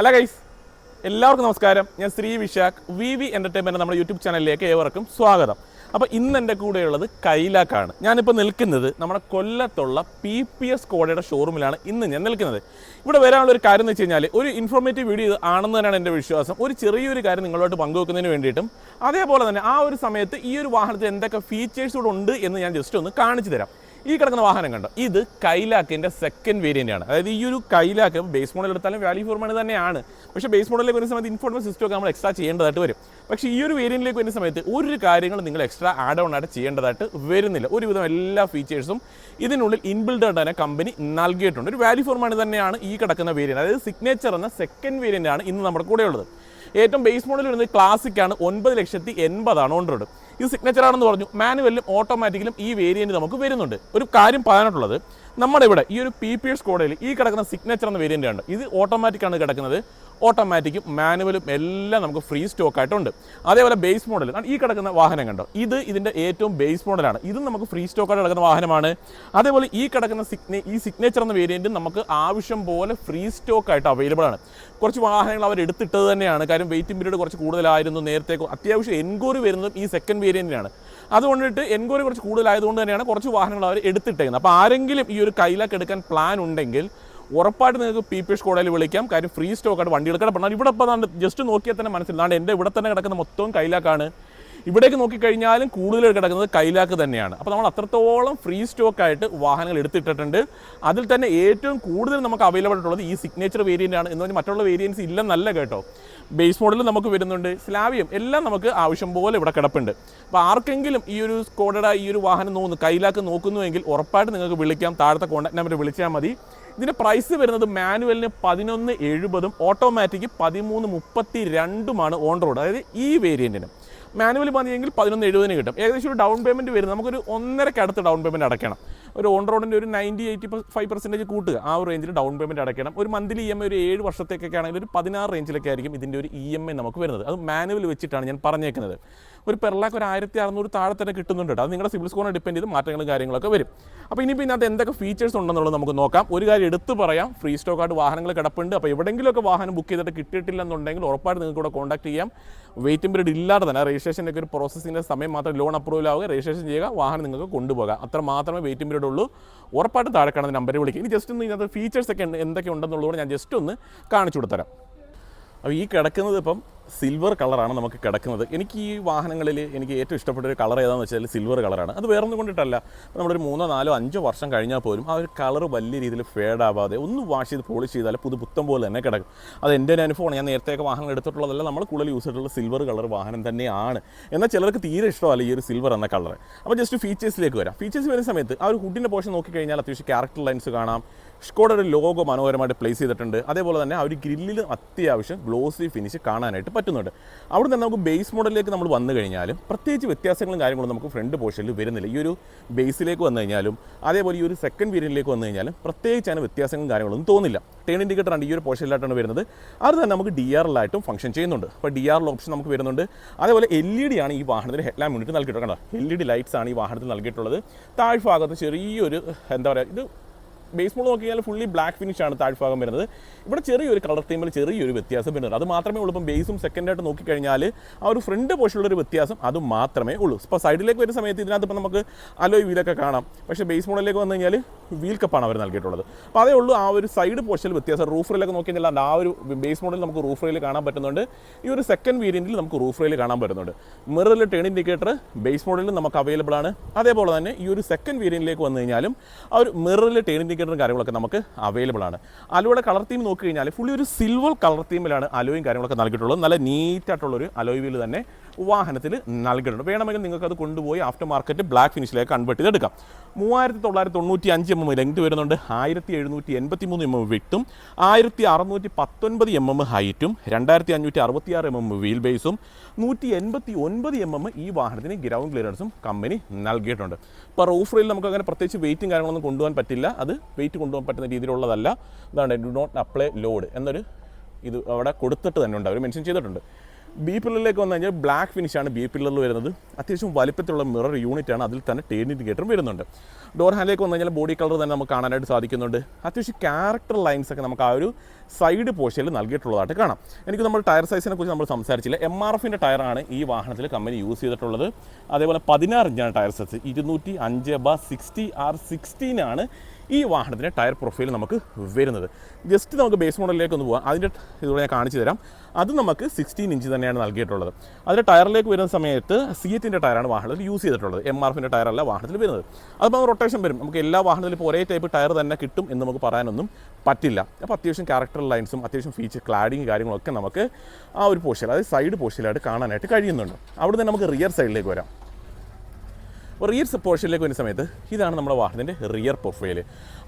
Hello guys എല്ലാവർക്കും നമസ്കാരം. ഞാൻ Sree Vishakh. V V entertainment നമ്മുടെ യൂട്യൂബ് ചാനലിലേക്ക് ഏവർക്കും സ്വാഗതം. അപ്പോൾ ഇന്ന് എന്റെ കൂടെയുള്ളത് കൈലാക്കാണ്. ഞാനിപ്പോൾ നിൽക്കുന്നത് നമ്മുടെ കൊല്ലത്തുള്ള പി പി എസ് കോടയുടെ ഷോറൂമിലാണ് ഇന്ന് ഞാൻ നിൽക്കുന്നത്. ഇവിടെ വരാനുള്ള ഒരു കാര്യം എന്ന് വെച്ച് കഴിഞ്ഞാൽ ഒരു ഇൻഫോർമേറ്റീവ് വീഡിയോ ഇത് ആണെന്ന് തന്നെയാണ് എന്റെ വിശ്വാസം. ഒരു ചെറിയൊരു കാര്യം നിങ്ങളോട്ട് പങ്കുവെക്കുന്നതിന് വേണ്ടിയിട്ടും അതേപോലെ തന്നെ ആ ഒരു സമയത്ത് ഈ ഒരു വാഹനത്തിൽ എന്തൊക്കെ ഫീച്ചേഴ്സ് കൂടെ ഉണ്ട് എന്ന് ഞാൻ ജസ്റ്റ് ഒന്ന് കാണിച്ചു തരാം. ഈ കിടക്കുന്ന വാഹനം കണ്ടോ? ഇത് കൈലാക്കിന്റെ സെക്കൻഡ് വേരിയന്റ് ആണ്. അതായത് ഈ ഒരു കൈലാക്ക് ബേസ് മോഡൽ എടുത്താലും വാല്യൂ ഫോർ മണി തന്നെയാണ്. പക്ഷേ ബേസ് മോഡലിലേക്ക് വരുന്ന സമയത്ത് ഇൻഫോർമേഷൻ സിസ്റ്റം ഒക്കെ നമ്മൾ എക്സ്ട്രാ ചെയ്യേണ്ടതായിട്ട് വരും. പക്ഷേ ഈ ഒരു വേരിയന്റിലേക്ക് വരുന്ന സമയത്ത് ഒരു കാര്യങ്ങൾ നിങ്ങൾ എക്സ്ട്രാ ആഡ് ഓൺ ആയിട്ട് ചെയ്യേണ്ടതായിട്ട് വരുന്നില്ല. ഒരുവിധം എല്ലാ ഫീച്ചേഴ്സും ഇതിനുള്ളിൽ ഇൻബിൽഡ് തന്നെ കമ്പനി നൽകിയിട്ടുണ്ട്. ഒരു വാല്യൂ ഫോർ മണി തന്നെയാണ് ഈ കിടക്കുന്ന വേരിയന്റ് അതായത് സിഗ്നേച്ചർ എന്ന സെക്കൻഡ് വേരിയന്റ് ആണ് ഇന്ന് നമ്മുടെ കൂടെ ഉള്ളത് ഏറ്റവും ബേസ് മോഡൽ വരുന്നത് ക്ലാസിക് ആണ്. ഒൻപത് ലക്ഷത്തി എൺപതാണ് ഓൺ റോഡ് ഇത് സിഗ്നേച്ചർ ആണെന്ന് പറഞ്ഞു. മാനുവലിലും ഓട്ടോമാറ്റിക്കലും ഈ വേരിയന്റ് നമുക്ക് വരുന്നുണ്ട്. ഒരു കാര്യം പറയാനായിട്ടുള്ളത് നമ്മുടെ ഇവിടെ ഈ ഒരു പി പി എസ് കോഡയിൽ ഈ കിടക്കുന്ന സിഗ്നേച്ചർ എന്ന വേരിയന്റ് ആണ് ഇത് ഓട്ടോമാറ്റിക്കാണ് കിടക്കുന്നത്. ഓട്ടോമാറ്റിക്കും മാനുവലും എല്ലാം നമുക്ക് ഫ്രീ സ്റ്റോക്ക് ആയിട്ടുണ്ട് അതേപോലെ ബേസ് മോഡൽ. ഈ കിടക്കുന്ന വാഹനം കണ്ടോ? ഇത് ഇതിന്റെ ഏറ്റവും ബേസ് മോഡലാണ്. ഇതും നമുക്ക് ഫ്രീ സ്റ്റോക്ക് ആയിട്ട് കിടക്കുന്ന വാഹനമാണ്. അതേപോലെ ഈ കിടക്കുന്ന സിഗ്നേ ഈ സിഗ്നേച്ചർ എന്ന വേരിയന്റും നമുക്ക് ആവശ്യം പോലെ ഫ്രീ സ്റ്റോക്ക് ആയിട്ട് അവൈലബിൾ ആണ്. കുറച്ച് വാഹനങ്ങൾ അവർ എടുത്തിട്ടത് തന്നെയാണ്. കാര്യം വെയിറ്റിംഗ് പീരീഡ് കുറച്ച് കൂടുതലായിരുന്നു. നേരത്തെ അത്യാവശ്യം എൻക്വയറി വരുന്നതും ഈ സെക്കൻഡ് വേരിയന്റിനാണ് അതുകൊണ്ടിട്ട് എൻക്വയറി കുറച്ച് കൂടുതലായതുകൊണ്ട് തന്നെയാണ് കുറച്ച് വാഹനങ്ങൾ അവർ എടുത്തിട്ടേക്കുന്നത്. അപ്പോൾ ആരെങ്കിലും ഈ ഒരു കയ്യിലൊക്കെ എടുക്കാൻ പ്ലാൻ ഉണ്ടെങ്കിൽ ഉറപ്പായിട്ട് നിങ്ങൾക്ക് പി പി എസ് കോഡയിൽ വിളിക്കാം. കാര്യം ഫ്രീ സ്റ്റോക്കായിട്ട് വണ്ടി എടുക്കണം പറഞ്ഞാൽ ഇവിടെ ഇപ്പോൾ ജസ്റ്റ് നോക്കിയാൽ തന്നെ മനസ്സിലാണ്ട് എന്റെ ഇവിടെ തന്നെ കിടക്കുന്ന മൊത്തവും കൈലാക്കാണ് ഇവിടേക്ക് നോക്കിക്കഴിഞ്ഞാലും കൂടുതൽ കിടക്കുന്നത് കൈലാക്ക് തന്നെയാണ്. അപ്പോൾ നമ്മൾ അത്രത്തോളം ഫ്രീ സ്റ്റോക്കായിട്ട് വാഹനങ്ങൾ എടുത്തിട്ടിട്ടുണ്ട്. അതിൽ തന്നെ ഏറ്റവും കൂടുതൽ നമുക്ക് അവൈലബിൾ ആയിട്ടുള്ളത് ഈ സിഗ്നേച്ചർ വേരിയന്റ് ആണ്. എന്ന് പറഞ്ഞാൽ മറ്റുള്ള വേരിയൻസ് ഇല്ലെന്നല്ല കേട്ടോ. ബേസ് മോഡൽ നമുക്ക് വരുന്നുണ്ട്. സ്ലാവിയം എല്ലാം നമുക്ക് ആവശ്യം പോലെ ഇവിടെ കിടപ്പുണ്ട്. അപ്പോൾ ആർക്കെങ്കിലും ഈ ഒരു സ്കോഡയുടെ ഈ ഒരു വാഹനം നോക്കുന്നു കൈലാക്ക് നോക്കുന്നുവെങ്കിൽ ഉറപ്പായിട്ട് നിങ്ങൾക്ക് വിളിക്കാം. താഴത്തെ കോൺടാക്ട് നമ്പർ വിളിച്ചാൽ മതി. ഇതിന്റെ പ്രൈസ് വരുന്നത് മാനുവലിന് പതിനൊന്ന് എഴുപതും ഓട്ടോമാറ്റിക് പതിമൂന്ന് മുപ്പത്തി രണ്ടുമാണ് ഓൺ റോഡ് അതായത് ഈ വേരിയന്റിന് മാനുവൽ മതിയെങ്കിൽ പതിനൊന്ന് എഴുപതിന് കിട്ടും. ഏകദേശം ഒരു ഡൗൺ പേയ്മെന്റ് വരുന്നത് നമുക്കൊരു ഒന്നരക്ക് അടുത്ത് ഡൗൺ പേയ്മെന്റ് അടയ്ക്കണം. ഒരു ഓൺ റോഡിന്റെ ഒരു നയന്റി എയ്റ്റി ഫൈവ് പെർസെന്റേജ് കൂട്ടുക. ആ ഒരു റേഞ്ചിൽ ഡൗൺ പേയ്മെന്റ് അടയ്ക്കണം. ഒരു മന്ത്ലി ഇ എം ഐ ഒരു ഏഴ് വർഷത്തേക്കൊക്കെ ആണെങ്കിൽ ഒരു പതിനാറ് റേഞ്ചിലൊക്കെ ആയിരിക്കും ഇതിന്റെ ഒരു ഇ എം ഐ നമുക്ക് വരുന്നത്. അത് മാനുവൽ വെച്ചിട്ടാണ് ഞാൻ പറഞ്ഞേക്കുന്നത്. ഒരു പെർലാക്ക് ഒരു ആയിരത്തി അറുന്നൂറ് താഴെ തന്നെ കിട്ടുന്നുണ്ട് അത് നിങ്ങളുടെ സിബിൽ സ്കോറിനെ ഡിപ്പെൻഡ് ചെയ്ത് മാറ്റങ്ങളും കാര്യങ്ങളൊക്കെ വരും. അപ്പോൾ ഇനിയിപ്പോൾ ഇതിനകത്ത് എന്തൊക്കെ ഫീച്ചേഴ്സ് ഉണ്ടെന്നുള്ളത് നമുക്ക് നോക്കാം. ഒരു കാര്യം എടുത്തു പറയാം. ഫ്രീ സ്റ്റോക്കായിട്ട് വാഹനങ്ങൾ കിടപ്പുണ്ട്. അപ്പോൾ എവിടെയെങ്കിലുമൊക്കെ വാഹനം ബുക്ക് ചെയ്തിട്ട് കിട്ടിയിട്ടില്ലെന്നുണ്ടെങ്കിൽ ഉറപ്പായിട്ട് നിങ്ങൾക്ക് ഇവിടെ കോൺടാക്ട് ചെയ്യാം. വെയിറ്റിംഗ് പീരീഡ് ഇല്ലാതെ തന്നെ രജിസ്ട്രേഷന്റെ ഒരു പ്രോസസ്സിന്റെ സമയം മാത്രം ലോൺ അപ്രൂവൽ ആവുക രജിസ്ട്രേഷൻ ചെയ്യുക വാഹനം നിങ്ങൾക്ക് കൊണ്ടുപോകാം. അത്ര മാത്രമേ വെയിറ്റിംഗ് പീരീഡ് ഉള്ളൂ. ഉറപ്പായിട്ട് താഴെ കാണുന്ന നമ്പറിൽ വിളിക്കുക ഇനി ജസ്റ്റ് ഒന്ന് ഇതിനകത്ത് ഫീച്ചേഴ്സ് എന്തൊക്കെ ഉണ്ടെന്നുള്ളതുകൊണ്ട് ഞാൻ ജസ്റ്റ് ഒന്ന് കാണിച്ചു കൊടുത്തരാം. അപ്പോൾ ഈ കിടക്കുന്നത് ഇപ്പം സിൽവർ കളറാണ് നമുക്ക് കിടക്കുന്നത്. എനിക്ക് ഈ വാഹനങ്ങളിൽ എനിക്ക് ഏറ്റവും ഇഷ്ടപ്പെട്ട ഒരു കളർ ഏതാണെന്ന് വെച്ചാൽ സിൽവർ കളറാണ് അത് വേറൊന്നും കൊണ്ടിട്ടല്ല. നമ്മളൊരു മൂന്നോ നാലോ അഞ്ചോ വർഷം കഴിഞ്ഞാൽ പോലും ആ ഒരു കളർ വലിയ രീതിയിൽ ഫേഡ് ആവാതെ ഒന്ന് വാഷ് ചെയ്ത് പോളിഷ് ചെയ്താൽ പുതു പുത്തം പോലെ തന്നെ കിടക്കും. അത് എന്റെ ഒരു അനുഭവമാണ്. ഞാൻ നേരത്തെയൊക്കെ വാഹനം എടുത്തിട്ടുള്ളതല്ല നമ്മൾ കൂടുതൽ യൂസ് ചെയ്തിട്ടുള്ള സിൽവർ കളർ വാഹനം തന്നെയാണ്. എന്നാൽ ചിലർക്ക് തീരെ ഇഷ്ടമല്ല ഈ ഒരു സിൽവർ എന്ന കളർ അപ്പോൾ ജസ്റ്റ് ഫീച്ചേഴ്സിലേക്ക് വരാം. ഫീച്ചേഴ്സ് വരുന്ന സമയത്ത് ആ ഒരു ഹുഡിന്റെ പോർഷൻ നോക്കിക്കഴിഞ്ഞാൽ അത്യാവശ്യം ക്യാരക്ടർ ലൈൻസ് കാണാം. സ്കോഡ ഒരു ലോഗോ മനോഹരമായിട്ട് പ്ലേസ് ചെയ്തിട്ടുണ്ട്. അതേപോലെ തന്നെ ആ ഒരു ഗ്രില്ലിൽ അത്യാവശ്യം ഗ്ലോസി ഫിനിഷ് കാണാനായിട്ട് പറ്റുന്നുണ്ട്. അവിടെ നിന്ന് നമുക്ക് ബേസ് മോഡലിലേക്ക് നമ്മൾ വന്നു കഴിഞ്ഞാലും പ്രത്യേകിച്ച് വ്യത്യാസങ്ങളും കാര്യങ്ങളും നമുക്ക് ഫ്രണ്ട് പോർഷനിൽ വരുന്നില്ല. ഈ ഒരു ബേസിലേക്ക് വന്നു കഴിഞ്ഞാലും അതേപോലെ ഈ ഒരു സെക്കൻഡ് വീരിയലിലേക്ക് വന്നു കഴിഞ്ഞാലും പ്രത്യേകിച്ച് അതിന് വ്യത്യാസങ്ങളും കാര്യങ്ങളൊന്നും തോന്നില്ല. ടേൺ ഇൻഡിക്കേറ്റർ ആണ് ഈ ഒരു പോർഷനിലായിട്ടാണ് വരുന്നത്. അത് തന്നെ നമുക്ക് ഡി ആറിലായിട്ടും ഫംഗ്ഷൻ ചെയ്യുന്നുണ്ട്. അപ്പോൾ ഡി ആറിൽ ഓപ്ഷൻ നമുക്ക് വരുന്നുണ്ട്. അതേപോലെ എൽ ഇ ഡി ആണ് ഈ വാഹനത്തിന് ഹെഡ്ലാം യൂണിറ്റ് നൽകിയിട്ടുള്ളത്. കണ്ടോ? എൽ ഇ ഡി ലൈറ്റ്സ് ആണ് ഈ വാഹനത്തിൽ നൽകിയിട്ടുള്ളത്. താഴ്ഭാഗത്ത് ചെറിയൊരു എന്താ പറയുക ഇത് ബേസ് മോഡ് നോക്കി കഴിഞ്ഞാൽ ഫുള്ളി ബ്ലാക്ക് ഫിനിഷ് ആണ് താഴ്ഭാഗം വരുന്നത്. ഇവിടെ ചെറിയൊരു കളർ തീമിൽ ചെറിയൊരു വ്യത്യാസം വരുന്നത് അത് മാത്രമേ ഉള്ളൂ. ഇപ്പം ബേസും സെക്കൻഡ് സെക്കൻഡായിട്ട് നോക്കിക്കഴിഞ്ഞാൽ ആ ഒരു ഫ്രണ്ട് പോഷനുള്ളൊരു വ്യത്യാസം അത് മാത്രമേ ഉള്ളൂ. ഇപ്പോൾ സൈഡിലേക്ക് വരുന്ന സമയത്ത് ഇതിനകത്ത് ഇപ്പം നമുക്ക് അലോയ് വീലൊക്കെ കാണാം. പക്ഷേ ബേസ് മോഡലിലേക്ക് വന്നു കഴിഞ്ഞാൽ വീൽ കപ്പാണ് അവർ നൽകിയിട്ടുള്ളത്. അപ്പോൾ അതേ ഉള്ളൂ ആ ഒരു സൈഡ് പോർഷനിൽ വ്യത്യാസം. റൂഫ് റെയിലൊക്കെ നോക്കി കഴിഞ്ഞാൽ ആ ഒരു ബേസ് മോഡലിൽ നമുക്ക് റൂഫ് റെയിൽ കാണാൻ പറ്റുന്നുണ്ട്. ഈ ഒരു സെക്കൻഡ് വേരിയന്റിൽ നമുക്ക് റൂഫ് റെയിൽ കാണാൻ പറ്റുന്നുണ്ട്. മിററിൽ ടേൺ ഇൻഡിക്കേറ്റർ ബേസ് മോഡലിൽ നമുക്ക് അവൈലബിൾ ആണ്. അതേപോലെ തന്നെ ഈ ഒരു സെക്കൻഡ് വേരിയന്റിലേക്ക് വന്നു കഴിഞ്ഞാലും ആ ഒരു മിററിൽ ടേൺ ഇൻഡിക്കേറ്ററും കാര്യങ്ങളൊക്കെ നമുക്ക് അവൈലബിൾ ആണ്. അലോയുടെ കളർ തീം നോക്കി കഴിഞ്ഞാൽ ഫുള്ളി ഒരു സിൽവർ കളർ തീമിലാണ് അലോയും കാര്യങ്ങളൊക്കെ നൽകിയിട്ടുള്ളത്. നല്ല നീറ്റായിട്ടുള്ളൊരു അലോയ് വീൽ തന്നെ വാഹനത്തിൽ നൽകിയിട്ടുണ്ട്. വേണമെങ്കിൽ നിങ്ങൾക്ക് അത് കൊണ്ടുപോയി ആഫ്റ്റർ മാർക്കറ്റ് ബ്ലാക്ക് ഫിനിഷിലേക്ക് കൺവേർട്ട് ചെയ്തെടുക്കാം. മൂവായിരത്തി തൊള്ളായിരത്തി തൊണ്ണൂറ്റി അഞ്ച് എം എം ലെങ്ത് വരുന്നുണ്ട്. ആയിരത്തി എഴുന്നൂറ്റി എൺപത്തി മൂന്ന് എം എം വിട്ടും ആയിരത്തി അറുന്നൂറ്റി പത്തൊൻപത് എം എം ഹൈറ്റും രണ്ടായിരത്തി അഞ്ഞൂറ്റി അറുപത്തി ആറ് എം എം വീൽ ബേസും നൂറ്റി എൺപത്തി ഒൻപത് എം എം ഈ വാഹനത്തിന് ഗ്രൗണ്ട് ക്ലിയറൻസും കമ്പനി നൽകിയിട്ടുണ്ട്. ഇപ്പോൾ റൂഫ് റെയിൽ നമുക്ക് അങ്ങനെ പ്രത്യേകിച്ച് വെയിറ്റും കാര്യങ്ങളൊന്നും കൊണ്ടുപോകാൻ പറ്റില്ല. അത് വെയിറ്റ് കൊണ്ടുപോകാൻ പറ്റുന്ന രീതിയിലുള്ളതല്ല. അതാണ് ഡു നോട്ട് അപ്ലൈ ലോഡ് എന്നൊരു ഇത് അവിടെ കൊടുത്തിട്ട് തന്നെ ഉണ്ട്. അവർ മെൻഷൻ ചെയ്തിട്ടുണ്ട്. ബി പില്ലറിലേക്ക് വന്നു കഴിഞ്ഞാൽ ബ്ലാക്ക് ഫിനിഷാണ് ബി പില്ലറിൽ വരുന്നത്. അത്യാവശ്യം വലിപ്പത്തിലുള്ള മിറർ യൂണിറ്റ് ആണ് അതിൽ തന്നെ ടേൺ ഇൻഡിക്കേറ്ററും വരുന്നുണ്ട്. ഡോർ ഹാൻഡിലേക്ക് വന്നു കഴിഞ്ഞാൽ ബോഡി കളർ തന്നെ നമുക്ക് കാണാനായിട്ട് സാധിക്കുന്നുണ്ട്. അത്യാവശ്യം ക്യാരക്ടർ ലൈൻസ് ഒക്കെ നമുക്ക് ആ ഒരു സൈഡ് പോർഷനിൽ നൽകിയിട്ടുള്ളതായിട്ട് കാണാം. എനിക്ക് നമ്മൾ ടയർ സൈസിനെ കുറിച്ച് നമ്മൾ സംസാരിച്ചില്ല. എം ആർ എഫിന്റെ ടയറാണ് ഈ വാഹനത്തിൽ കമ്പനി യൂസ് ചെയ്തിട്ടുള്ളത്. അതേപോലെ പതിനാറ് ഇഞ്ചാണ് ടയർ സൈസ് ഇരുന്നൂറ്റി അഞ്ച് ബ സിക്സ്റ്റി ആർ സിക്സ്റ്റീനാണ് ഈ വാഹനത്തിന്റെ ടയർ പ്രൊഫൈൽ നമുക്ക് വരുന്നത്. ജസ്റ്റ് നമുക്ക് ബേസ് മോഡലിലേക്ക് ഒന്ന് പോകാം അതിന്റെ ഇതുകൂടെ ഞാൻ കാണിച്ചു തരാം. അത് നമുക്ക് സിക്സ്റ്റീൻ ഇഞ്ച് തന്നെയാണ് നൽകിയിട്ടുള്ളത്. അതിന്റെ ടയറിലേക്ക് വരുന്ന സമയത്ത് സിയറ്റിന്റെ ടയറാണ് വാഹനത്തിൽ യൂസ് ചെയ്തിട്ടുള്ളത്. എം ആർ എഫിന്റെ ടയറല്ല വാഹനത്തിൽ വരുന്നത്. അതിപ്പോൾ റൊട്ടേഷൻ വരും. നമുക്ക് എല്ലാ വാഹനത്തിലും ഇപ്പോൾ ഒരേ ടൈപ്പ് ടയർ തന്നെ കിട്ടും എന്ന് നമുക്ക് പറയാനൊന്നും പറ്റില്ല. അപ്പോൾ അത്യാവശ്യം ക്യാരക്ടർ ലൈൻസും അത്യാവശ്യം ഫീച്ചർ ക്ലാഡിങ് കാര്യങ്ങളൊക്കെ നമുക്ക് ആ ഒരു പോർഷൻ അതായത് സൈഡ് പോർഷനിലായിട്ട് കാണാനായിട്ട് കഴിയുന്നുണ്ട്. അവിടെ നിന്ന് നമുക്ക് റിയർ സൈഡിലേക്ക് വരാം. അപ്പോൾ റിയർ പോർഷനിലേക്ക് വരുന്ന സമയത്ത് ഇതാണ് നമ്മുടെ വാഹനത്തിന്റെ റിയർ പ്രൊഫൈൽ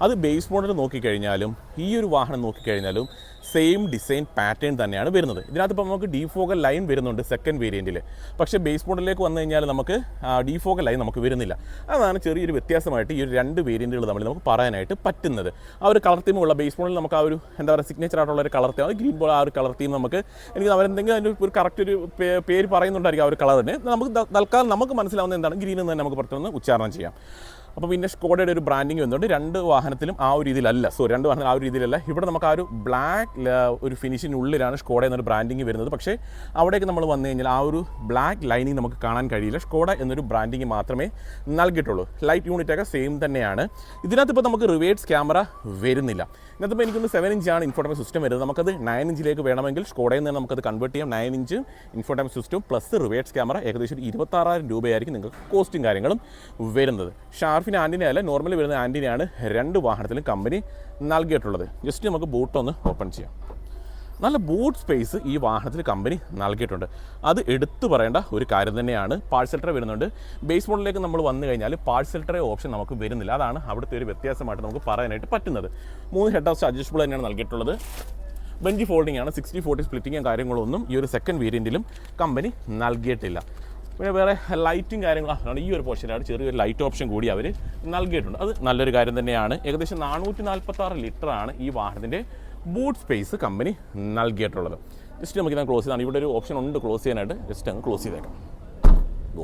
അത് ബേസ് മോഡൽ നോക്കിക്കഴിഞ്ഞാലും ഈ ഒരു വാഹനം നോക്കിക്കഴിഞ്ഞാലും സെയിം ഡിസൈൻ പാറ്റേൺ തന്നെയാണ് വരുന്നത്. ഇതിനകത്ത് ഇപ്പോൾ നമുക്ക് ഡിഫോഗൽ ലൈൻ വരുന്നുണ്ട് സെക്കൻഡ് വേരിയന്റിൽ പക്ഷേ ബേസ് മോഡലിലേക്ക് വന്നു കഴിഞ്ഞാൽ നമുക്ക് ഡിഫോഗൽ ലൈൻ നമുക്ക് വരുന്നില്ല. അതാണ് ചെറിയൊരു വ്യത്യാസമായിട്ട് ഈ ഒരു രണ്ട് വേരിയന്റുകൾ തമ്മിൽ നമുക്ക് പറയാനായിട്ട് പറ്റുന്നത്. ആ ഒരു കളർ തീമുള്ള ബേസ് മോഡലിൽ നമുക്ക് ആ ഒരു എന്താ പറയുക സിഗ്നേച്ചർ ആയിട്ടുള്ള ഒരു കളർ തീം അത് ഗ്രീൻ ബോൾ ആ ഒരു കളർ തീം നമുക്ക് എനിക്ക് അവരെന്തെങ്കിലും അതിന്റെ ഒരു കറക്റ്റ് ഒരു പേര് പറയുന്നുണ്ടായിരിക്കും ആ ഒരു കളറിന് നമുക്ക് തൽക്കാലം നമുക്ക് മനസ്സിലാവുന്ന എന്താണ്? ഗ്രീൻ എന്ന് തന്നെ നമുക്ക് പുറത്തുനിന്ന് ഉച്ചാരണം ചെയ്യാം. അപ്പോൾ പിന്നെ സ്കോഡയുടെ ഒരു ബ്രാൻഡിങ് വന്നുകൊണ്ട് രണ്ട് വാഹനത്തിലും ആ ഒരു രീതിയിലല്ല. സോ രണ്ട് വാഹനം ആ ഒരു രീതിയിലല്ല. ഇവിടെ നമുക്ക് ആ ഒരു ബ്ലാക്ക് ഒരു ഫിനിഷിനുള്ളിലാണ് സ്കോഡ എന്നൊരു ബ്രാൻഡിങ് വരുന്നത്. പക്ഷേ അവിടേക്ക് നമ്മൾ വന്നു കഴിഞ്ഞാൽ ആ ഒരു ബ്ലാക്ക് ലൈനിങ് നമുക്ക് കാണാൻ കഴിയില്ല. സ്കോഡ എന്നൊരു ബ്രാൻഡിങ് മാത്രമേ നൽകിയിട്ടുള്ളൂ. ലൈറ്റ് യൂണിറ്റൊക്കെ സെയിം തന്നെയാണ്. ഇതിനകത്ത് ഇപ്പോൾ നമുക്ക് റിവേഴ്സ് ക്യാമറ വരുന്നില്ല. ഇതിനകത്ത് എനിക്കൊന്ന് സെവൻ ഇഞ്ചാണ് ഇൻഫോർട്ടൈം സിസ്റ്റം വരുന്നത്. നമുക്കത് നയൻ ഇഞ്ചിലേക്ക് വേണമെങ്കിൽ സ്കോഡയിൽ നിന്ന് നമുക്കത് കൺവേർട്ട് ചെയ്യാം. Nine inch infotainment system plus reverse camera ഏകദേശം ഇരുപത്താറായിരം രൂപയായിരിക്കും നിങ്ങൾക്ക് കോസ്റ്റും കാര്യങ്ങളും വരുന്നത്. ഷാർഫിന് ആന്റിന അല്ല നോർമലി വരുന്ന ആന്റിനയാണ് രണ്ട് വാഹനത്തിലും കമ്പനി നൽകിയിട്ടുള്ളത്. ജസ്റ്റ് നമുക്ക് ബൂട്ട് ഒന്ന് ഓപ്പൺ ചെയ്യാം. നല്ല ബൂട്ട് സ്പേസ് ഈ വാഹനത്തിൽ കമ്പനി നൽകിയിട്ടുണ്ട്. അത് എടുത്തു പറയേണ്ട ഒരു കാര്യം തന്നെയാണ്. പാഴ്സൽ ട്രേ വരുന്നുണ്ട്. ബേസ് മോഡലിലേക്ക് നമ്മൾ വന്നു കഴിഞ്ഞാൽ പാഴ്സൽ ട്രേ ഓപ്ഷൻ നമുക്ക് വരുന്നില്ല. അതാണ് അവിടുത്തെ ഒരു വ്യത്യാസമായിട്ട് നമുക്ക് പറയാനായിട്ട് പറ്റുന്നത്. മൂന്ന് ഹെഡ് ഹൗസ് അഡ്ജസ്റ്റബിൾ തന്നെയാണ് നൽകിയിട്ടുള്ളത്. ബെഞ്ച് ഫോൾഡിംഗ് ആണ്. സിക്സ്റ്റി ഫോർട്ടി സ്പ്ലിറ്റിങ്ങും കാര്യങ്ങളൊന്നും ഈ ഒരു സെക്കൻഡ് വേരിയന്റിലും കമ്പനി നൽകിയിട്ടില്ല. പിന്നെ വേറെ ലൈറ്റും കാര്യങ്ങളും. ഈ ഒരു പോർഷനാണ് ചെറിയൊരു ലൈറ്റ് ഓപ്ഷൻ കൂടി അവർ നൽകിയിട്ടുണ്ട്. അത് നല്ലൊരു കാര്യം തന്നെയാണ്. ഏകദേശം നാനൂറ്റി നാൽപ്പത്തി ആറ് ലിറ്ററാണ് ഈ വാഹനത്തിന്റെ ബൂട്ട് സ്പേസ് കമ്പനി നൽകിയിട്ടുള്ളത്. ജസ്റ്റ് നമുക്ക് ഞാൻ ക്ലോസ് ചെയ്താണ്. ഇവിടെ ഒരു ഓപ്ഷൻ ഉണ്ട് ക്ലോസ് ചെയ്യാനായിട്ട്. ജസ്റ്റ് അങ്ങ് ക്ലോസ് ചെയ്തേക്കാം.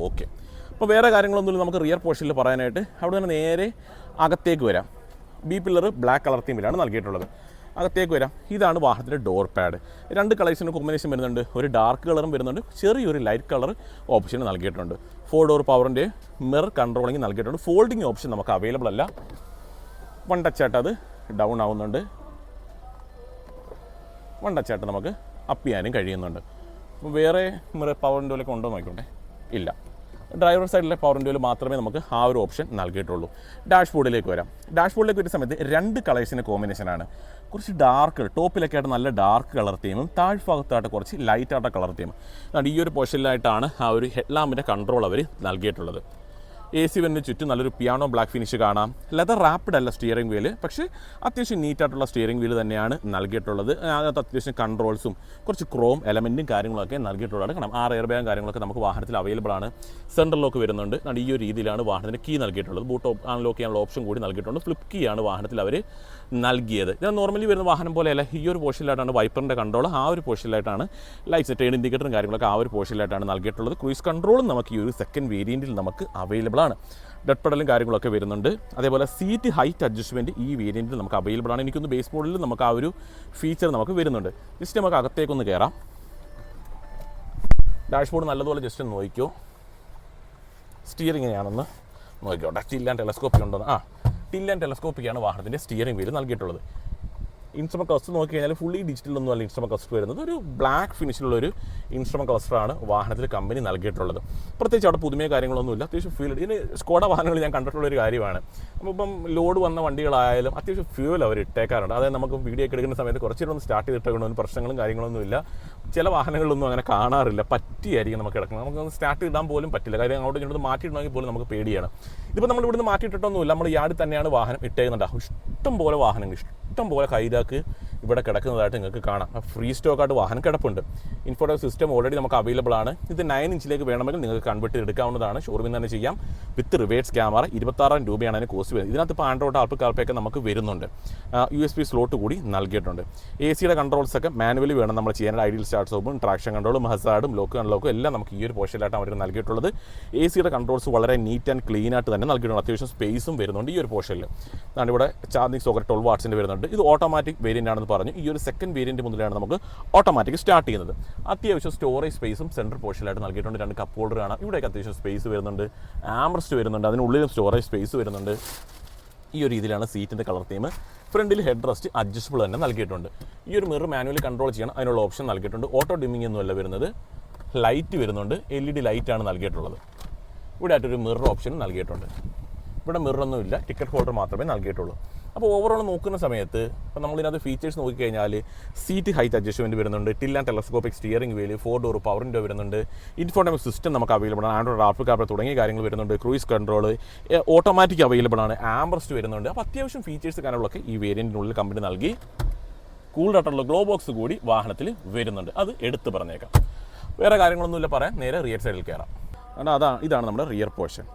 ഓക്കെ അപ്പോൾ വേറെ കാര്യങ്ങളൊന്നുമില്ല നമുക്ക് റിയർ പോർഷനിൽ പറയാനായിട്ട്. അവിടെ നിന്ന് നേരെ അകത്തേക്ക് വരാം. ബി പില്ലർ ബ്ലാക്ക് കളർ തീമിലാണ് നൽകിയിട്ടുള്ളത്. അകത്തേക്ക് വരാം. ഇതാണ് വാഹനത്തിന്റെ ഡോർ പാഡ് രണ്ട് കളേഴ്സിന് കോമ്പിനേഷൻ വരുന്നുണ്ട്. ഒരു ഡാർക്ക് കളറും വരുന്നുണ്ട്. ചെറിയൊരു ലൈറ്റ് കളർ ഓപ്ഷൻ നൽകിയിട്ടുണ്ട്. ഫോർ ഡോർ പവറിന്റെ മിറർ കൺട്രോളിങ് നൽകിയിട്ടുണ്ട്. ഫോൾഡിങ് ഓപ്ഷൻ നമുക്ക് അവൈലബിൾ അല്ല. വൺ ടച്ചായിട്ട് അത് ഡൗൺ ആവുന്നുണ്ട്. വൺ ടച്ചായിട്ട് നമുക്ക് അപ്പ് ചെയ്യാനും കഴിയുന്നുണ്ട്. വേറെ മിറർ പവറിന്റെ ഉണ്ടോ എന്ന് നോക്കിക്കോട്ടെ. ഇല്ല. ഡ്രൈവർ സൈഡിലെ പവർ ഇൻഡോയിൽ മാത്രമേ നമുക്ക് ആ ഒരു ഓപ്ഷൻ നൽകിയിട്ടുള്ളൂ. ഡാഷ് ബോർഡിലേക്ക് വരാം. ഡാഷ്ബോർഡിലേക്ക് വരുന്ന സമയത്ത് രണ്ട് കളേഴ്സിന്റെ കോമ്പിനേഷനാണ് കുറച്ച് ഡാർക്ക് ടോപ്പിലൊക്കെ ആയിട്ട് നല്ല ഡാർക്ക് കളർ തീമും താഴ്ഭാഗത്തായിട്ട് കുറച്ച് ലൈറ്റായിട്ട് കളർ തീമും അതുകൊണ്ട് ഈ ഒരു പൊസിഷനിലായിട്ടാണ് ആ ഒരു ഹെഡ് ലാമ്പിന്റെ കൺട്രോൾ അവർ നൽകിയിട്ടുള്ളത്. എ സി വെന്നിന് ചുറ്റും നല്ലൊരു പിയാണോ ബ്ലാക്ക് ഫിനിഷ് കാണാം. ലെതർ റാപ്പിഡ് അല്ല സ്റ്റിയറിംഗ് വീൽ പക്ഷേ അത്യാവശ്യം നീറ്റായിട്ടുള്ള സ്റ്റിയറിംഗ് വീൽ തന്നെയാണ് നൽകിയിട്ടുള്ളത്. അതിനകത്ത് അത്യാവശ്യം കൺട്രോൾസും കുറച്ച് ക്രോം എലമെന്റും കാര്യങ്ങളൊക്കെ നൽകിയിട്ടുള്ളതാണ്. കാരണം ആറ് എയർ ബാഗും കാര്യങ്ങളൊക്കെ നമുക്ക് വാഹനത്തിൽ അവൈലബിൾ ആണ്. സെൻട്രൽ ലോക്ക് വരുന്നുണ്ട്. ഈ ഒരു രീതിയിലാണ് വാഹനത്തിന് കീ നൽകിയിട്ടുള്ളത്. ബൂട്ട് അൺലോക്ക് ചെയ്യാനുള്ള ഓപ്ഷൻ കൂടി നൽകിയിട്ടുണ്ട്. ഫ്ലിപ്പ് കീ ആണ് വാഹനത്തിൽ അവർ നൽകിയത്. ഇത് നോർമലി വരുന്ന വാഹനം പോലെയല്ല ഈ ഒരു പോർഷനിലായിട്ടാണ് വൈപ്പറിന്റെ കൺട്രോൾ ആ ഒരു പോർഷനിലായിട്ടാണ് ലൈറ്റ്സ് ടേൺ ഇൻഡിക്കേറ്ററും കാര്യങ്ങളൊക്കെ ആ ഒരു പോർഷനിലായിട്ടാണ് നൽകിയിട്ടുള്ളത്. ക്രൂയിസ് കൺട്രോളും നമുക്ക് ഈ ഒരു സെക്കൻഡ് വേരിയന്റിൽ നമുക്ക് അവൈലബിൾ ആണ്. ഡെഡ് പെഡലും കാര്യങ്ങളൊക്കെ വരുന്നുണ്ട്. അതേപോലെ സീറ്റ് ഹൈറ്റ് അഡ്ജസ്റ്റ്മെന്റ് ഈ വേരിയന്റിൽ നമുക്ക് അവൈലബിൾ ആണ്. എനിക്കൊന്ന് ബേസ് ബോർഡിൽ നമുക്ക് ആ ഒരു ഫീച്ചർ നമുക്ക് വരുന്നുണ്ട്. ജസ്റ്റ് നമുക്ക് അകത്തേക്കൊന്ന് കയറാം ഡാഷ്ബോർഡ് നല്ലതുപോലെ ജസ്റ്റ് ഒന്ന് നോക്കിക്കോ. സ്റ്റിയറിംഗ് എങ്ങനെയാണെന്ന് നോക്കിക്കോട്ടെ ആൻഡ് ടെലസ്കോപ്പി ഉണ്ടോ ആ. ആൻഡ് ടെലസ്കോപ്പിക്കാണ് വാഹനത്തിന്റെ സ്റ്റിയറിംഗ് വീൽ നൽകിയിട്ടുള്ളത്. ഇൻസ്ട്രമെന്റ് ക്ലസ്റ്റർ നോക്കി കഴിഞ്ഞാൽ ഫുള്ളി ഡിജിറ്റൽ ഒന്നും അല്ല ഇൻസ്ട്രമെന്റ് ക്ലസ്റ്റർ വരുന്നത്. ഒരു ബ്ലാക്ക് ഫിനിഷിലുള്ള ഒരു ഇൻസ്ട്രുമെന്റ് ക്ലസ്റ്ററാണ് വാഹനത്തിൽ കമ്പനി നൽകിയിട്ടുള്ളത്. പ്രത്യേകിച്ച് അവിടെ പുതുമയ കാര്യങ്ങളൊന്നുമില്ല അത്യാവശ്യം ഫ്യൂൽ ഇതിന് സ്കോഡ വാഹനങ്ങൾ ഞാൻ കണ്ടിട്ടുള്ള ഒരു കാര്യമാണ്. അപ്പോൾ ഇപ്പം ലോഡ് വന്ന വണ്ടികളായാലും അത്യാവശ്യം ഫ്യൂൽ അവർ ഇട്ടേക്കാറുണ്ട്. അതായത് നമുക്ക് വീഡിയോ ഒക്കെ എടുക്കുന്ന സമയത്ത് കുറച്ചുകൂടെ ഒന്ന് സ്റ്റാർട്ട് ചെയ്തിട്ടൊന്നും പ്രശ്നങ്ങളും കാര്യങ്ങളൊന്നുമില്ല ചില വാഹനങ്ങളിലൊന്നും അങ്ങനെ കാണാറില്ല. പറ്റിയായിരിക്കും നമുക്ക് കിടക്കുന്നത്. നമുക്ക് സ്റ്റാർട്ട് ഇടാൻ പോലും പറ്റില്ല. കാര്യം അങ്ങോട്ട് ഇങ്ങോട്ട് മാറ്റിയിടണമെങ്കിൽ പോലും നമുക്ക് പേടിയാണ്. ഇതിപ്പോൾ നമ്മൾ ഇവിടുന്ന് മാറ്റിയിട്ടൊന്നുമില്ല നമ്മൾ യാർഡിൽ തന്നെയാണ് വാഹനം ഇട്ടേക്കുന്നുണ്ടാവും ഇഷ്ടം പോലെ വാഹനങ്ങൾ ഇഷ്ടം പോലെ കൈതാക്ക് ഇവിടെ കിടക്കുന്നതായിട്ട് നിങ്ങൾക്ക് കാണാം. ഫ്രീ സ്റ്റോക്കായിട്ട് വാഹനം കിടപ്പുണ്ട്. ഇൻഫോട്ടോ സിസ്റ്റം ഓൾറെഡി നമുക്ക് അവൈലബിൾ ആണ്. ഇത് നയൻ ഇഞ്ചിലേക്ക് വേണമെങ്കിൽ നിങ്ങൾക്ക് കൺവെർട്ട് എടുക്കാവുന്നതാണ്. ഷോറൂമിൽ തന്നെ ചെയ്യാം. വിത്ത് റിവേഴ്സ് ക്യാമറ ഇരുപത്താറായിരം രൂപയാണ് അതിന് കോസ്റ്റ് വരുന്നത്. ഇതിനകത്ത് ഇപ്പോൾ ആൻഡ്രോയിഡ് കാർപ്പൊക്കെ നമുക്ക് വരുന്നുണ്ട്. യു എസ് പി സ്ലോട്ട് കൂടി നൽകിയിട്ടുണ്ട്. എ സിയുടെ കൺട്രോൾസ് ഒക്കെ മാനുവലി വേണം നമ്മൾ ചെയ്യാൻ ഐഡിയൽ സ്റ്റാർട്ട് സോപ്പും ട്രാക്ഷൻ കൺട്രോളും ഹസാർഡും ലോക്ക് അൺലോക്കും എല്ലാം നമുക്ക് ഈ ഒരു പോർഷനിലായിട്ട് അവർ നൽകിയിട്ടുള്ളത്. എ സിയുടെ കൺട്രോൾസ് വളരെ നീറ്റ് ആൻഡ് ക്ലീൻ ആയിട്ട് തന്നെ നൽകിയിട്ടുണ്ട്. അത്യാവശ്യം സ്പേസും വരുന്നുണ്ട് ഈ ഒരു പോർഷനിൽ അതാണ് ഇവിടെ ചാർജിങ് സോക്കറ്റ് ട്വൽവ് വാട്സിന്റെ വരുന്നുണ്ട്. ഇത് ഓട്ടോമാറ്റിക് വേരിയന്റ് ആണെന്ന് പറഞ്ഞു ഈ ഒരു സെക്കൻഡ് വേരിയന്റ് മുതലാണ് നമുക്ക് ഓട്ടോമാറ്റിക് സ്റ്റാർട്ട് ചെയ്യുന്നത്. അത്യാവശ്യം സ്റ്റോറേജ് സ്പേസും സെൻട്രൽ പോർഷനിലായിട്ട് നൽകിയിട്ടുണ്ട്. രണ്ട് കപ്പ് ഹോൾഡർ കാണാം. ഇവിടെയൊക്കെ അത്യാവശ്യം സ്പേസ് വരുന്നുണ്ട്. ആംബ്രസ്റ്റ് വരുന്നുണ്ട്. അതിനുള്ളിലും സ്റ്റോറേജ് സ്പേസ് വരുന്നുണ്ട്. ഈ ഒരു രീതിയിലാണ് സീറ്റിന്റെ കളർ തീം ഫ്രണ്ടിൽ ഹെഡ് റെസ്റ്റ് അഡ്ജസ്റ്റബിൾ തന്നെ നൽകിയിട്ടുണ്ട്. ഈ ഒരു മിറർ മാനുവലി കൺട്രോൾ ചെയ്യണം. അതിനുള്ള ഓപ്ഷൻ നൽകിയിട്ടുണ്ട്. ഓട്ടോ ഡിമ്മിങ് ഒന്നുമല്ല വരുന്നത്. ലൈറ്റ് വരുന്നുണ്ട്. എൽ ഇ ഡി ലൈറ്റാണ് നൽകിയിട്ടുള്ളത്. ഇവിടെ ആയിട്ടൊരു മിറർ ഓപ്ഷൻ നൽകിയിട്ടുണ്ട്. ഇവിടെ മിറർ ഒന്നുമില്ല. ടിക്കറ്റ് ഹോൾഡർ മാത്രമേ നൽകിയിട്ടുള്ളൂ. അപ്പോൾ ഓവറോൾ നോക്കുന്ന സമയത്ത് ഇപ്പോൾ നമ്മളിതിനകത്ത് ഫീച്ചേഴ്സ് നോക്കിക്കഴിഞ്ഞാൽ സീറ്റ് ഹൈറ്റ് അഡ്ജസ്റ്റ്മെന്റ് വരുന്നുണ്ട് tilt and telescopic steering wheel four door power window വരുന്നുണ്ട് ഇൻഫോർട്ടമിക് സിസ്റ്റം നമുക്ക് അവൈലബിൾ ആണ് ആൻഡ്രോയിഡ് ആപ്പ് കാപ്പ് തുടങ്ങിയ കാര്യങ്ങൾ വരുന്നുണ്ട് ക്രൂയിസ് കൺട്രോൾ ഓട്ടോമാറ്റിക് അവൈലബിൾ ആണ് ആംബ്രസ്റ്റ് വരുന്നുണ്ട്. അപ്പോൾ അത്യാവശ്യം ഫീച്ചേഴ്സ് കാര്യങ്ങളൊക്കെ ഈ വേരിയന്റിനുള്ളിൽ കമ്പനി നൽകി. കൂൾഡ് ആയിട്ടുള്ള ഗ്ലോ ബോക്സ് കൂടി വാഹനത്തിൽ വരുന്നുണ്ട്. അത് എടുത്ത് പറഞ്ഞേക്കാം. വേറെ കാര്യങ്ങളൊന്നുമില്ല പറയാൻ നേരെ റിയർ സൈഡിൽ കയറാം അതാണ് ഇതാണ് നമ്മുടെ റിയർ പോർഷൻ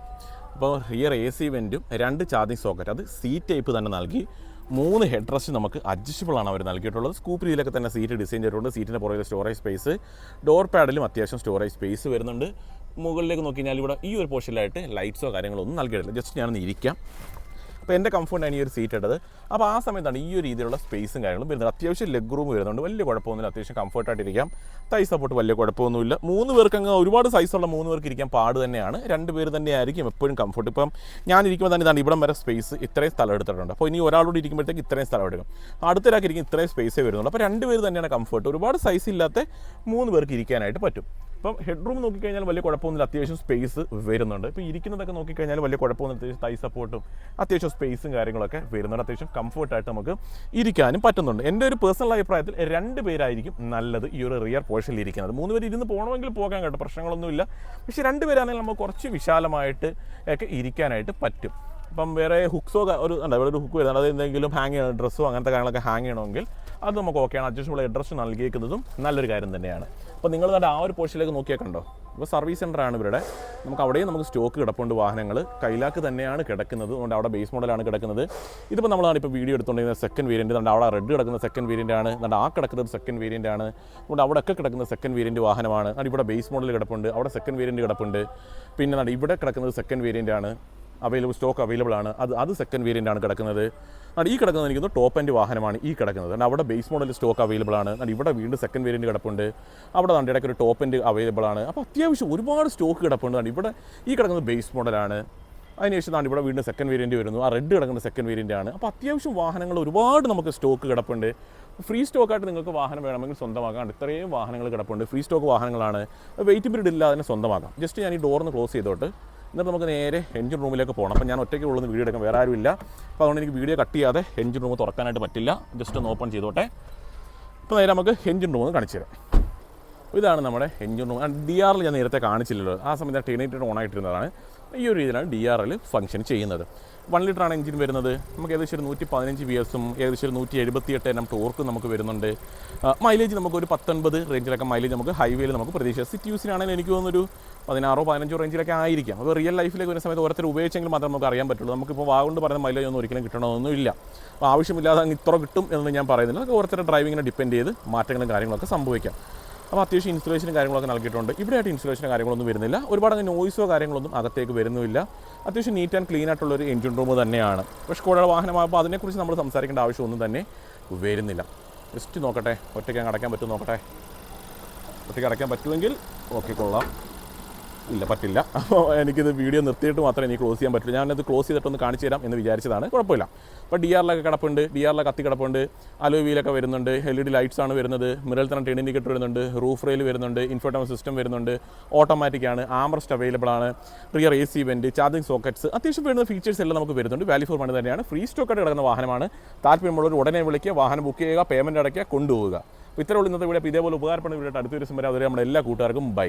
അപ്പോൾ റിയർ എ സി വെന്റും രണ്ട് ചാർജിങ് സോക്കറ്റ് അത് സി ടൈപ്പ് തന്നെ നൽകി. മൂന്ന് ഹെഡ് റെസ്റ്റ് നമുക്ക് അഡ്ജസ്റ്റബിൾ ആണ് അവർ നൽകിയിട്ടുള്ളത്. സ്കൂപ്പ് രീതിയിലൊക്കെ തന്നെ സീറ്റ് ഡിസൈൻ ചെയ്തിട്ടുണ്ട്. സീറ്റിന്റെ പുറകിൽ സ്റ്റോറേജ് സ്പേസ് ഡോർ പാഡിലും അത്യാവശ്യം സ്റ്റോറേജ് സ്പേസ് വരുന്നുണ്ട്. മുകളിലേക്ക് നോക്കി കഴിഞ്ഞാൽ ഇവിടെ ഈ ഒരു പോർഷനിലായിട്ട് ലൈറ്റ്സോ കാര്യങ്ങളോ ഒന്നും നൽകിയിട്ടില്ല. ജസ്റ്റ് ഞാനൊന്ന് ഇരിക്കാം. അപ്പോൾ എന്റെ കംഫർട്ടാണ് ഈ ഒരു സീറ്റ് ഇട്ടത്. അപ്പോൾ ആ സമയത്താണ് ഈ ഒരു രീതിയിലുള്ള സ്പേസും കാര്യങ്ങളും വരുന്നത്. അത്യാവശ്യം ലെഗ് റൂം വരുന്നുണ്ട്. വലിയ കുഴപ്പമൊന്നുമില്ല. അത്യാവശ്യം കംഫർട്ടായിട്ട് ഇരിക്കാം തൈ സപ്പോർട്ട് വലിയ കുഴപ്പമൊന്നുമില്ല. മൂന്ന് പേർക്ക് അങ്ങ് ഒരുപാട് സൈസുള്ള മൂന്ന് പേർക്ക് ഇരിക്കാൻ പാട് തന്നെയാണ്. രണ്ട് പേര് തന്നെയായിരിക്കും എപ്പോഴും കംഫർട്ട് ഇപ്പം ഞാൻ ഇരിക്കുമ്പോൾ തന്നെ ഇതാണ് ഇവിടം വരെ സ്പേസ് ഇത്രയും സ്ഥലം എടുത്തിട്ടുണ്ട്. അപ്പോൾ ഇനി ഒരാളോട് ഇരിക്കുമ്പോഴത്തേക്ക് ഇത്രയും സ്ഥലം എടുക്കും. അടുത്തൊരാൾക്ക് ഇരിക്കും ഇത്രയും സ്പേസേ വരുന്നുള്ളൂ. അപ്പോൾ രണ്ട് പേര് തന്നെയാണ് കംഫർട്ട് ഒരുപാട് സൈസ് ഇല്ലാത്ത മൂന്ന് പേർക്ക് ഇരിക്കാനായിട്ട് പറ്റും. ഇപ്പം ഹെഡ് റൂം നോക്കിക്കഴിഞ്ഞാൽ വലിയ കുഴപ്പമൊന്നുമില്ല. അത്യാവശ്യം സ്പേസ് വരുന്നുണ്ട്. ഇപ്പോൾ ഇരിക്കുന്നതൊക്കെ നോക്കിക്കഴിഞ്ഞാൽ വലിയ കുഴപ്പമൊന്നും തൈ സപ്പോർട്ടും അത്യാവശ്യം സ്പേസും കാര്യങ്ങളൊക്കെ വരുന്നുണ്ട്. അത്യാവശ്യം കംഫർട്ടായിട്ട് നമുക്ക് ഇരിക്കാനും പറ്റുന്നുണ്ട്. എന്റെ ഒരു പേഴ്സണൽ അഭിപ്രായത്തിൽ രണ്ട് പേരായിരിക്കും നല്ലത് ഈ ഒരു റിയർ പോർഷനിൽ ഇരിക്കുന്നത്. മൂന്ന് പേര് ഇരുന്ന് പോകണമെങ്കിൽ പോകാൻ കേട്ടോ പ്രശ്നങ്ങളൊന്നുമില്ല. പക്ഷേ രണ്ട് പേരാണെങ്കിൽ നമുക്ക് കുറച്ച് വിശാലമായിട്ട് ഒക്കെ ഇരിക്കാനായിട്ട് പറ്റും. അപ്പം വേറെ ഹുക്സോ ഒരു ഉണ്ട് ഇവിടെ ഒരു ഹുക്ക് വരുന്നത് അത് എന്തെങ്കിലും ഹാങ് ചെയ്യണം ഡ്രസ്സോ അങ്ങനത്തെ കാര്യങ്ങളൊക്കെ ഹാങ് ചെയ്യണമെങ്കിൽ അത് നമുക്ക് ഓക്കെയാണ് അഡ്ജസ്റ്റബിൾ അഡ്രസ്സ് നൽകിയേക്കുന്നതും നല്ലൊരു കാര്യം തന്നെയാണ്. അപ്പോൾ നിങ്ങൾ തന്നെ ആ ഒരു പോർഷനിലേക്ക് നോക്കിയാൽ കണ്ടോ ഇപ്പോൾ സർവീസ് സെന്ററാണ് ഇവരുടെ. നമുക്ക് അവിടെയും നമുക്ക് സ്റ്റോക്ക് കിടപ്പുണ്ട് വാഹനങ്ങൾ കൈലാക്ക് തന്നെയാണ് കിടക്കുന്നത്. അതുകൊണ്ട് അവിടെ ബേസ് മോഡലാണ് കിടക്കുന്നത്. ഇതിപ്പോൾ നമ്മളാണ് ഇപ്പോൾ വീഡിയോ എടുത്തുകൊണ്ടിരുന്ന സെക്കൻഡ് വേരിയന്റ് നമ്മുടെ അവിടെ റെഡ് കിടക്കുന്ന സെക്കൻഡ് വേരിയന്റ് ആണ്. നമ്മുടെ ആ കിടക്കുന്നത് സെക്കൻഡ് വേരിയന്റ് ആണ്. അതുകൊണ്ട് അവിടെയൊക്കെ കിടക്കുന്ന സെക്കൻഡ് വേരിയന്റ് വാഹനമാണ്. അത് ഇവിടെ ബേസ് മോഡൽ കിടപ്പുണ്ട്. അവിടെ സെക്കൻഡ് വേരിയന്റ് കിടപ്പുണ്ട്. പിന്നെ ഇവിടെ കിടക്കുന്നത് സെക്കൻഡ് വേരിയന്റ് ആണ്. അവൈലബിൾ സ്റ്റോക്ക് അവൈലബിൾ ആണ്. അത് അത് സെക്കൻഡ് വേരിയന്റ് ആണ് കിടക്കുന്നത്. അത് ഈ കിടക്കുന്നത് എനിക്ക് ടോപ്പ് എൻഡ് വാഹനമാണ് ഈ കിടക്കുന്നത്. കാരണം അവിടെ ബേസ് മോഡൽ സ്റ്റോക്ക് അവൈലബിൾ ആണ്. കാരണം ഇവിടെ വീണ്ടും സെക്കൻഡ് വേരിയന്റ് കിടപ്പുണ്ട്. അവിടെ നമ്മുടെ ഇടയ്ക്ക് ഒരു ടോപ്പ് എൻഡ് അവൈലബിൾ ആണ്. അപ്പോൾ അത്യാവശ്യം ഒരുപാട് സ്റ്റോക്ക് കിടപ്പുണ്ട്. കാരണം ഇവിടെ ഈ കിടക്കുന്നത് ബേസ് മോഡലാണ് അതിനുശേഷം നാണ് ഇവിടെ വീണ്ടും സെക്കൻഡ് വേരിയന്റ് വരുന്നു. ആ റെഡ് കിടക്കുന്ന സെക്കൻഡ് വേരിയന്റ് ആണ്. അപ്പോൾ അത്യാവശ്യം വാഹനങ്ങൾ ഒരുപാട് നമുക്ക് സ്റ്റോക്ക് കിടപ്പുണ്ട്. ഫ്രീ സ്റ്റോക്കായിട്ട് നിങ്ങൾക്ക് വാഹനം വേണമെങ്കിൽ സ്വന്തമാക്കാം. ഇത്രയും വാഹനങ്ങൾ കിടപ്പുണ്ട്. ഫ്രീ സ്റ്റോക്ക് വാഹനങ്ങളാണ്. വെയിറ്റ് പീരീഡ് ഇല്ല അതിനെ സ്വന്തമാക്കാം. ജസ്റ്റ് ഞാൻ ഈ ഡോറിന് ക്ലോസ് ചെയ്തോട്ട്. എന്നിട്ട് നമുക്ക് നേരെ എൻജിൻ റൂമിലേക്ക് പോകണം അപ്പോൾ ഞാൻ ഒറ്റയ്ക്ക് ഉള്ളത് വീഡിയോ എടുക്കാൻ വേറെ ആരുമില്ല. അപ്പോൾ അതുകൊണ്ട് എനിക്ക് വീഡിയോ കട്ട് ചെയ്യാതെ എൻജിൻ റൂം തുറക്കാനായിട്ട് പറ്റില്ല. ജസ്റ്റ് ഒന്ന് ഓപ്പൺ ചെയ്തോട്ടെ. ഇപ്പോൾ നേരെ നമുക്ക് എൻജിൻ റൂം കാണിച്ചു തരാം. ഇതാണ് നമ്മുടെ എൻജിൻ റൂം ഡി ആറിൽ ഞാൻ നേരത്തെ കാണിച്ചില്ലല്ലോ. ആ സമയത്ത് ടീനേറ്റഡ് ഓൺ ആയിട്ടിരുന്നതാണ്. ഈ ഒരു രീതിയിലാണ് ഡി ആർ എൽ ഫംഗ്ഷൻ ചെയ്യുന്നത്. വൺ ലിറ്ററാണ് എഞ്ചിൻ വരുന്നത്. നമുക്ക് ഏകദേശം ഒരു നൂറ്റി പതിനഞ്ച് ബി എസും ഏകദേശം ഒരു നൂറ്റി എഴുപത്തി എട്ട് എണ്ണം ടോർക്കും നമുക്ക് വരുന്നുണ്ട്. മൈലേജ് നമുക്ക് ഒരു പത്തൊൻപത് റേഞ്ചിലൊക്കെ മൈലേജ് നമുക്ക് ഹൈവേയിൽ നമുക്ക് പ്രതീക്ഷിക്കാം. സിറ്റി യൂസിനാണെങ്കിൽ എനിക്ക് തോന്നുന്നൊരു പതിനാറോ പതിനഞ്ചോ റേഞ്ചിലൊക്കെ ആയിരിക്കാം. അപ്പോൾ റിയൽ ലൈഫിലേക്ക് വരുന്ന സമയത്ത് ഓരോരുത്തർ ഉപയോഗിച്ചെങ്കിൽ മാത്രം നമുക്ക് അറിയാൻ പറ്റുള്ളൂ. നമുക്കിപ്പോൾ വാഗുണ്ട് പറയുന്ന മൈലേജ് ഒന്നും ഒരിക്കലും കിട്ടണമെന്നൊന്നുമില്ല അപ്പോൾ ആവശ്യമില്ലാതെ അങ്ങ് ഇത്ര കിട്ടും എന്ന് ഞാൻ പറയുന്നില്ല. അതൊക്കെ ഓരോരുത്തരുടെ ഡ്രൈവിങ്ങിനെ ഡിപ്പെൻഡ് ചെയ്ത് മാറ്റങ്ങളും കാര്യങ്ങളൊക്കെ സംഭവിക്കാം. അപ്പോൾ അത്യാവശ്യം ഇൻസുലേഷനും കാര്യങ്ങളൊക്കെ നൽകിയിട്ടുണ്ട്. ഇവിടെയായിട്ട് ഇൻസുലേഷനും കാര്യങ്ങളൊന്നും വരുന്നില്ല. ഒരുപാട് അങ്ങനെ നോയ്സോ കാര്യങ്ങളൊന്നും അകത്തേക്ക് വരുന്നില്ല അത്യാവശ്യം നീറ്റ് ആൻഡ് ക്ലീൻ ആയിട്ടുള്ള ഒരു എഞ്ചിൻ റൂം തന്നെയാണ്. പക്ഷേ കൂടെ വാഹനമാകുമ്പോൾ അതിനെക്കുറിച്ച് നമ്മൾ സംസാരിക്കേണ്ട ആവശ്യമൊന്നും തന്നെ വരുന്നില്ല. ജസ്റ്റ് നോക്കട്ടെ. ഒറ്റയ്ക്ക് അടയ്ക്കാൻ പറ്റുമോ നോക്കട്ടെ. ഒറ്റയ്ക്ക് അടയ്ക്കാൻ പറ്റുമെങ്കിൽ ഓക്കെ കൊള്ളാം ഇല്ല പറ്റില്ല. അപ്പോൾ എനിക്കിത് വീഡിയോ നിർത്തിയിട്ട് മാത്രമേ എനിക്ക് ക്ലോസ് ചെയ്യാൻ പറ്റുള്ളൂ ഞാനത് ക്ലോസ് ചെയ്തിട്ട് ഒന്ന് കാണിച്ചു തരാം എന്ന് വിചാരിച്ചതാണ്. കുഴപ്പമില്ല. അപ്പോൾ ഡി ആറിലൊക്കെ കിടപ്പുണ്ട്. ഡി ആറിലൊക്കെ കത്തി കിടപ്പുണ്ട് അലോവിയിലൊക്കെ വരുന്നുണ്ട്. എൽ ഇ ഡി ലൈറ്റ്സ് ആണ് വരുന്നത്. മിറൽ തന്നെ ടെൻ ഇൻഡിക്കേറ്റർ വരുന്നുണ്ട്. റൂഫ് റെയിൽ വരുന്നുണ്ട്. ഇൻഫോർട്ടം സിസ്റ്റം വരുന്നുണ്ട്. ഓട്ടോമാറ്റിക് ആണ്. ആമർസ്റ്റ് അവൈലബിൾ ആണ്. Rear A C vent charging sockets അത്യാവശ്യം വരുന്ന ഫീച്ചേഴ്സ് എല്ലാം നമുക്ക് വരുന്നുണ്ട്. വാല്യൂ ഫോർ മണി തന്നെയാണ്. ഫ്രീ സ്റ്റോക്കായിട്ട് കിടക്കുന്ന വാഹനമാണ്. താല്പര്യമുള്ളവർ ഉടനെ വിളിക്കുക. വാഹനം ബുക്ക് ചെയ്യുക. പേയ്മെന്റ് അടയ്ക്കുക. കൊണ്ടുപോവുക. അപ്പോൾ ഇത്രയുള്ള ഇന്നത്തെ വീഡിയോ ഇതേപോലെ ഉപകാരപ്പെടുന്ന വീഡിയോ അടുത്ത ദിവസം വരെ അതുവരെ നമ്മുടെ എല്ലാ കൂട്ടുകാർക്കും ബൈ